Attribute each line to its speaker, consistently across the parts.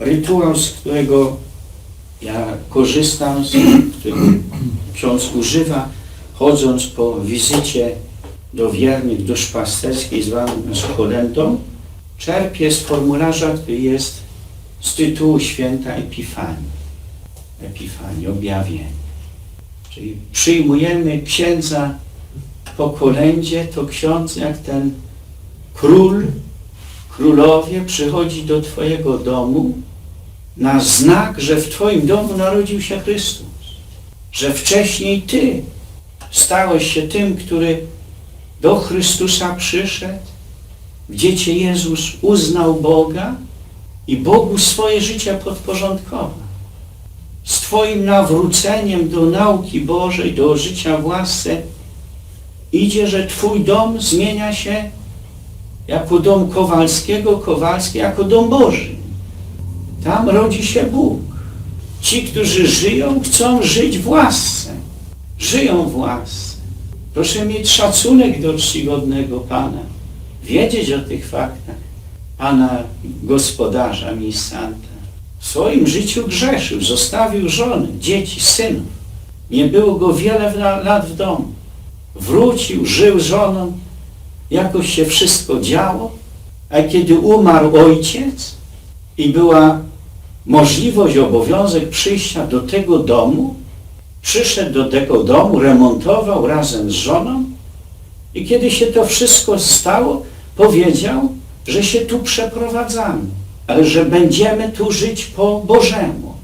Speaker 1: rytuał, z którego ja korzystam, z którego ksiądz używa, chodząc po wizycie do wiernych duszpasterskiej zwanym kolędą, czerpię z formularza, który jest z tytułu święta Epifanii. Epifanii, objawienie. Czyli przyjmujemy księdza po kolędzie, to ksiądz jak ten król, królowie przychodzi do Twojego domu na znak, że w Twoim domu narodził się Chrystus. Że wcześniej Ty stałeś się tym, który do Chrystusa przyszedł, gdzie Cię Jezus uznał Boga i Bogu swoje życie podporządkował. Z Twoim nawróceniem do nauki Bożej, do życia w łasce idzie, że Twój dom zmienia się jako dom Kowalskiego, Kowalski jako dom Boży. Tam rodzi się Bóg. Ci, którzy żyją, chcą żyć w łasce. Żyją w łasce. Proszę mieć szacunek do czcigodnego Pana. Wiedzieć o tych faktach. Pana gospodarza, misanta. W swoim życiu grzeszył, zostawił żony, dzieci, synów. Nie było go wiele lat w domu. Wrócił, żył żoną, jakoś się wszystko działo, a kiedy umarł ojciec i była możliwość, obowiązek przyjścia do tego domu, przyszedł do tego domu, remontował razem z żoną i kiedy się to wszystko stało, powiedział, że się tu przeprowadzamy, ale że będziemy tu żyć po Bożemu.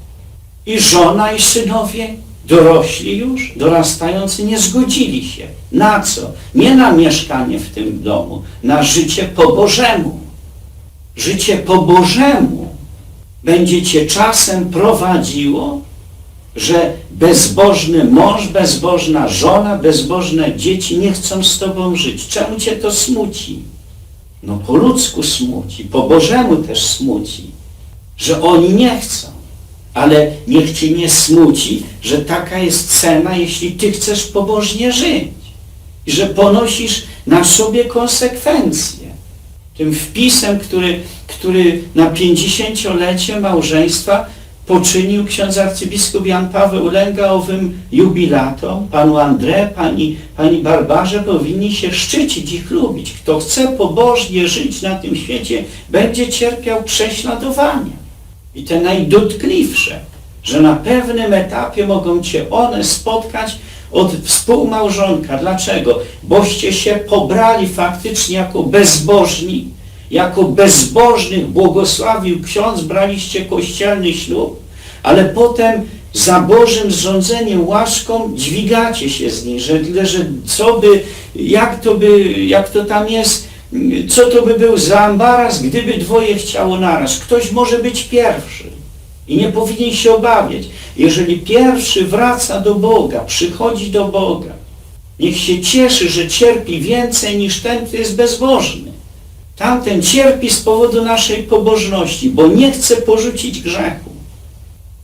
Speaker 1: I żona i synowie dorośli już, dorastający, nie zgodzili się. Na co? Nie na mieszkanie w tym domu, na życie po Bożemu. Życie po Bożemu będzie cię czasem prowadziło, że bezbożny mąż, bezbożna żona, bezbożne dzieci nie chcą z tobą żyć. Czemu cię to smuci? No po ludzku smuci, po Bożemu też smuci, że oni nie chcą. Ale niech Cię nie smuci, że taka jest cena, jeśli Ty chcesz pobożnie żyć. I że ponosisz na sobie konsekwencje. Tym wpisem, który, który na 50-lecie małżeństwa poczynił ksiądz arcybiskup Jan Paweł Lęga owym jubilatom, panu André, pani, pani Barbarze, powinni się szczycić, ich lubić. Kto chce pobożnie żyć na tym świecie, będzie cierpiał prześladowania i te najdotkliwsze, że na pewnym etapie mogą Cię one spotkać od współmałżonka. Dlaczego? Boście się pobrali faktycznie jako bezbożni, jako bezbożnych błogosławił ksiądz, braliście kościelny ślub, ale potem za Bożym zrządzeniem, łaską dźwigacie się z niej, że, że co by, jak to by, jak to tam jest, co to by był za ambaras, gdyby dwoje chciało naraz. Ktoś może być pierwszy i nie powinien się obawiać. Jeżeli pierwszy wraca do Boga, przychodzi do Boga, niech się cieszy, że cierpi więcej niż ten, który jest bezbożny. Tamten cierpi z powodu naszej pobożności, bo nie chce porzucić grzechu.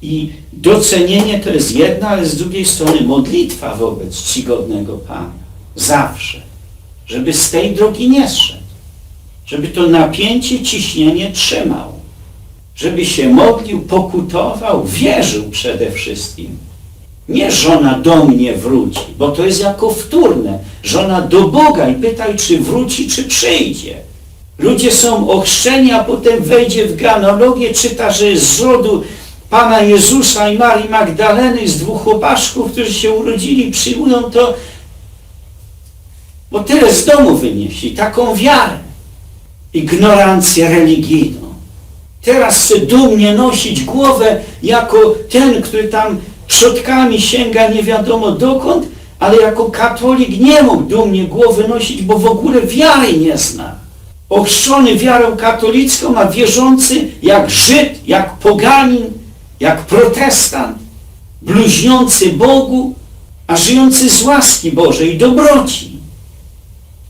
Speaker 1: I docenienie to jest jedna, ale z drugiej strony modlitwa wobec czcigodnego Pana. Zawsze. Żeby z tej drogi nie zszedł żeby to napięcie, ciśnienie trzymał, żeby się modlił, pokutował, wierzył przede wszystkim. Nie żona do mnie wróci, bo to jest jako wtórne. Żona do Boga i pytaj, czy wróci, czy przyjdzie. Ludzie są ochrzczeni, a potem wejdzie w genealogię, czyta, że jest z rodu Pana Jezusa i Marii Magdaleny, z dwóch chłopaszków, którzy się urodzili, przyjmują to, bo tyle z domu wynieśli, taką wiarę ignorancję religijną. Teraz chce dumnie nosić głowę jako ten, który tam przodkami sięga nie wiadomo dokąd, ale jako katolik nie mógł dumnie głowy nosić, bo w ogóle wiary nie zna. Ochrzczony wiarą katolicką, a wierzący jak Żyd, jak poganin, jak protestant, bluźniący Bogu, a żyjący z łaski Bożej i dobroci.